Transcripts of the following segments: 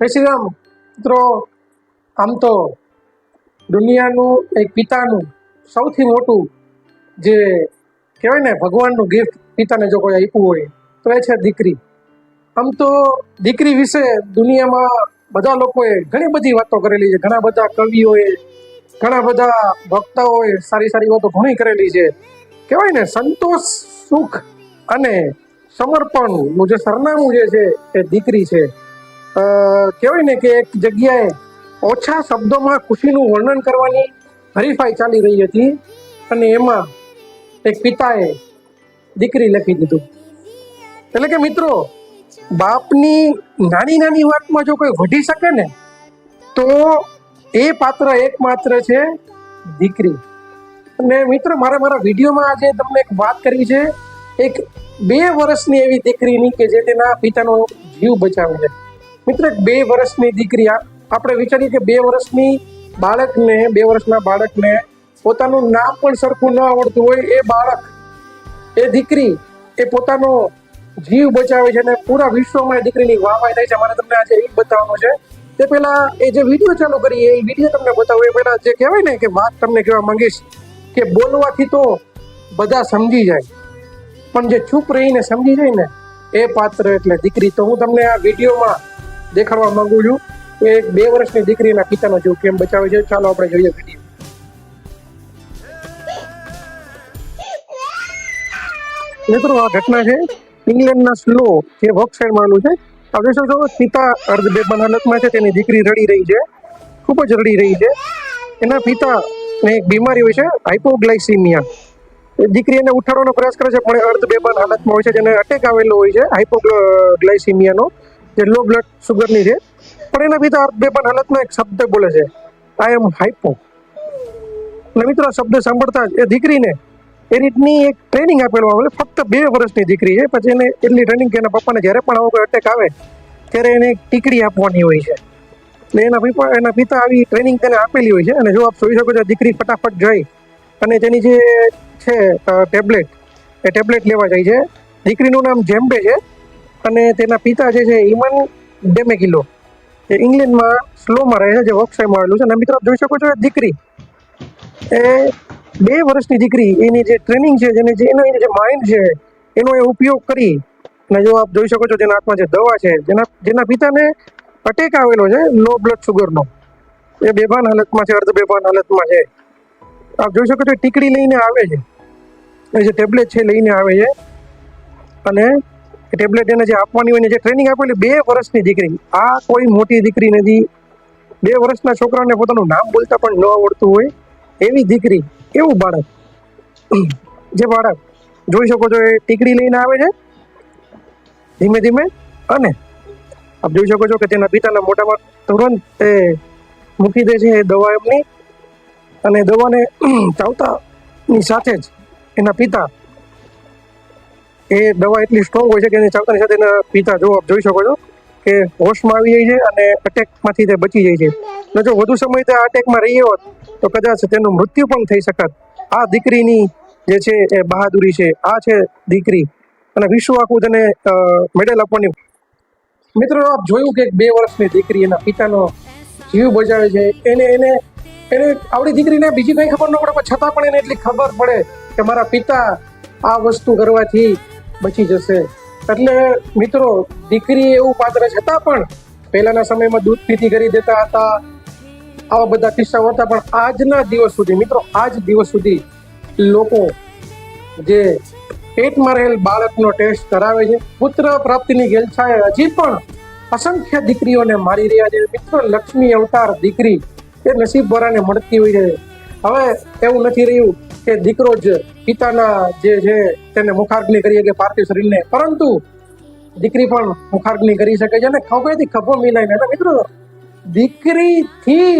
જય મિત્રો, આમ તો દુનિયાનું એક પિતાનું સૌથી મોટું જે કહેવાય ને, ભગવાનનું ગિફ્ટ પિતાને જો કોઈ આપ્યું હોય, તો એ છે દીકરી. આમ તો દીકરી વિશે દુનિયામાં બધા લોકોએ ઘણી બધી વાતો કરેલી છે. ઘણા બધા કવિઓએ, ઘણા બધા વક્તાઓએ સારી સારી વાતો ઘણી કરેલી છે. કહેવાય ને, સંતોષ, સુખ અને સમર્પણનું જે સરનામું જે છે, એ દીકરી છે. કહેવાય ને કે એક જગ્યાએ ઓછા શબ્દોમાં ખુશીનું વર્ણન કરવાની હરીફાઈ ચાલી રહી હતી અને એમાં એક પિતાએ દીકરી લખી દીધું. એટલે કે મિત્રો, બાપની નાની નાની વાતમાં જો કોઈ વઢી શકે ને, તો એ પાત્ર એકમાત્ર છે દીકરી. અને મિત્રો, મારે મારા વિડીયોમાં આજે તમને એક વાત કરવી છે. એક બે વર્ષની એવી દીકરીની કે જે તેના પિતાનો જીવ બચાવે છે. મિત્ર, બે વર્ષની દીકરી આપણે વિચારીએ કે બે વર્ષની બાળકને, બે વર્ષના બાળકને પોતાનું નામ પણ સરખું ન આવડતું હોય એ બાળક, એ દીકરી, એ પોતાનો જીવ બચાવે છે અને પૂરા વિશ્વમાં એ દીકરીની વાહવાહી થાય છે. મારે તમને આજે એ બતાવવાનું છે. તે પહેલા એ જે વીડિયો ચાલુ કરીએ, એ વીડિયો તમને બતાવું. એ પહેલા જે કહેવાય ને કે વાત તમને કહેવા માંગીશ કે બોલવાથી તો બધા સમજી જાય. પણ જે ચૂપ રહીને સમજી જાય ને, એ પાત્ર એટલે દીકરી. તો હું તમને આ વિડીયોમાં દેખાડવા માંગુ છું. એક બે વર્ષની દીકરીના પિતાનો જીવ કેમ બચાવે છે? ચાલો આપણે જોઈએ વીડિયો મિત્રો, આ ઘટના છે ઇંગ્લેન્ડના સ્લો જે વોકસાઇડ સાઈડમાં છે આ જોઈ છો પિતા અર્ધ બેભાન હાલતમાં છે, તેની દીકરી રડી રહી છે. ખૂબ જ રડી રહી છે. એના પિતાને એક બીમારી હોય છે હાઇપોગ્લાઇસિમિયા એ દીકરી એને ઉઠાડવાનો પ્રયાસ કરે છે, પણ અર્ધ બેભાન હાલતમાં હોય છે, જેને અટેક આવેલો હોય છે, હાઇપોગ્લાયસીમિયાનો. જે લો બ્લડ સુગરની છે. પણ એના પિતા બે પણ હાલતમાં એક શબ્દ બોલે છે. આઈ એમ હાઈપો અને મિત્રો શબ્દ સાંભળતા જ એ દીકરીને એ રીતની એક ટ્રેનિંગ આપેલું આવે ફક્ત બે વર્ષની દીકરી છે. પછી એને એટલી ટ્રેનિંગ કે એના પપ્પાને જ્યારે પણ આવો કોઈ અટેક આવે, ત્યારે એને એક ટીકડી આપવાની હોય છે. એટલે એના પિતા એના પિતા આવી ટ્રેનિંગ તેને આપેલી હોય છે. અને જો આપ જોઈ શકો છો, દીકરી ફટાફટ જઈ અને તેની જે છે ટેબ્લેટ એ ટેબ્લેટ લેવા જાય છે. દીકરીનું નામ જેમ્બે છે. અને તેના પિતા જે છે ઇમન ડેમેકિલો એ ઇંગ્લેન્ડમાં સ્લોમાં રહે છે, જે વોક્સાઈમાં આવેલું છે. અને મિત્રો જોઈ શકો છો, એ દીકરી. એ બે વર્ષની દીકરી, એની જે ટ્રેનિંગ છે, જેની જે એનો જે માઇન્ડ છે, એનો એ ઉપયોગ કરી. અને જો આપ જોઈ શકો છો, જેના હાથમાં જે દવા છે, જેના જેના પિતાને અટેક આવેલો છે લો બ્લડ સુગરનો એ બેભાન હાલતમાં છે, અર્ધ બેભાન હાલતમાં છે. આપ જોઈ શકો છો, ટીકડી લઈને આવે છે. એ જે ટેબ્લેટ છે, લઈને આવે છે. અને એ ટેબ્લેટ એને જે આપવાની હોય ને જે ટ્રેનિંગ આપેલી બે વર્ષની દીકરી. આ કોઈ મોટી દીકરી નથી. બે વર્ષના છોકરાને પોતાનું નામ બોલતા પણ ન આવડતું હોય. એવી દીકરી, એવું બાળક. જે બાળક, જોઈ શકો છો એ ટીકડી લઈને આવે છે. ધીમે ધીમે અને આપ જોઈ શકો છો કે તેના પિતાના મોઢામાં તુરંત એ મૂકી દે છે એ દવા એમની. અને દવાને ચાવતાની સાથે જ એના પિતા એ દવા એટલી સ્ટ્રોંગ હોય છે કે એની ચાવતાની સાથે એના પિતા જો આપ જોઈ શકો છો કે હોશમાં આવી જાય છે અને અટેકમાંથી તે બચી જાય છે. અને જો વધુ સમય તે આ અટેકમાં રહી હોત, તો કદાચ તેનું મૃત્યુ પણ થઈ શકત. આ દીકરીની જે છે એ બહાદુરી છે. આ છે દીકરી. અને વિશ્વ આખું તેને મેડલ આપવાની. મિત્રો, આપ જોયું કે બે વર્ષની દીકરી એના પિતાનો જીવ બજાવે છે. એને એને એને આવડી દીકરીને બીજી કંઈ ખબર ન પડે, પણ છતાં પણ એને એટલી ખબર પડે કે મારા પિતા આ વસ્તુ કરવાથી બચી જશે. એટલે મિત્રો, દીકરી એવું પાત્ર છતાં પણ પહેલાના સમયમાં દૂધ પીતી કરી દેતા હતા. આવા બધા કિસ્સાઓ હતા, પણ આજના દિવસ સુધી, મિત્રો, આજ દિવસ સુધી લોકો જે પેટમાં રહેલ બાળકનો ટેસ્ટ કરાવે છે, પુત્ર પ્રાપ્તિની ગેલછાએ હજી પણ અસંખ્ય દીકરીઓને મારી રહ્યા છે. મિત્રો, લક્ષ્મી અવતાર દીકરી એ નસીબ ભરાને મળતી હોય છે. હવે એવું નથી રહ્યું. કે દીકરો જ પિતાના જે છે તેને મુખાગ્નિ કરીએ કે પાર્થિવ શરીરને. પરંતુ દીકરી પણ મુખાગ્નિ કરી શકે છે અને ખભેથી ખભો મિલાઈને મિત્રો, દીકરીથી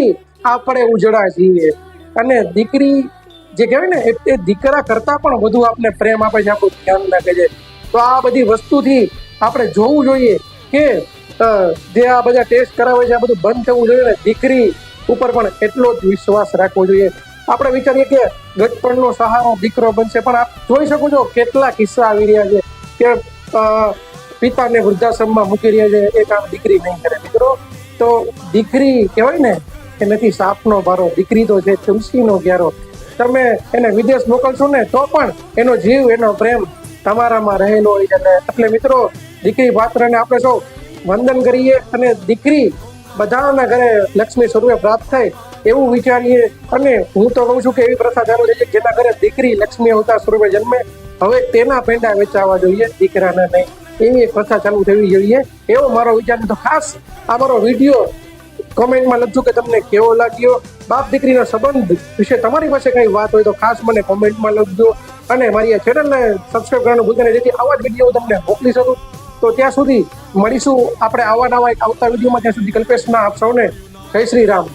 આપણે ઉજળા છીએ. અને દીકરી જે કહેવાય ને, એ દીકરા કરતા પણ વધુ આપણે પ્રેમ આપે છે આપણું ધ્યાન રાખે છે. તો આ બધી વસ્તુથી આપણે જોવું જોઈએ કે જે આ બધા ટેસ્ટ કરાવે છે, આ બધું બંધ થવું જોઈએ ને, દીકરી ઉપર પણ એટલો જ વિશ્વાસ રાખવો જોઈએ. આપણે વિચારીએ કે ગટપણનો સહારો દીકરો બનશે. પણ આપ જોઈ શકો છો કેટલા કિસ્સા આવી રહ્યા છે કે પિતાને વૃદ્ધાશ્રમમાં મૂકી રહ્યા છે, એ કામ દીકરી નહીં કરે. મિત્રો, તો દીકરી કહેવાય ને કે નથી, સાપનો ભારો. દીકરી તો છે તુલસીનો ગ્યારો તમે એને વિદેશ મોકલશો ને, તો પણ એનો જીવ, એનો પ્રેમ તમારામાં રહેલો હોય છે. એટલે મિત્રો, દીકરી પાત્રને આપણે સૌ વંદન કરીએ અને દીકરી બધાના ઘરે લક્ષ્મી સ્વરૂપે પ્રાપ્ત થાય એવું વિચારીએ અને હું તો કહું છું કે એવી પ્રથા ચાલુ છે જેના ઘરે દીકરી લક્ષ્મી અવતાર સ્વરૂપે જન્મે, હવે તેના પેંડા વેચાવા જોઈએ, દીકરાના નહીં. એવી એક પ્રથા ચાલુ થવી જોઈએ. એવો મારો વિચાર તો ખાસ આ મારો વીડિયો કોમેન્ટમાં લખજો કે તમને કેવો લાગ્યો. બાપ દીકરીના સંબંધ વિશે તમારી પાસે કઈ વાત હોય તો ખાસ મને કોમેન્ટમાં લખજો. અને મારી આ ચેનલને સબસ્ક્રાઈબ કરવાનું ભૂલતા નહીં. જેથી આવા જ વીડિયો તમને મોકલી શકું. તો ત્યાં સુધી મળીશું. આપણે આવા નવા એક આવતા વિડીયોમાં ત્યાં સુધી કલ્પેશના આપ સૌને જય શ્રી રામ.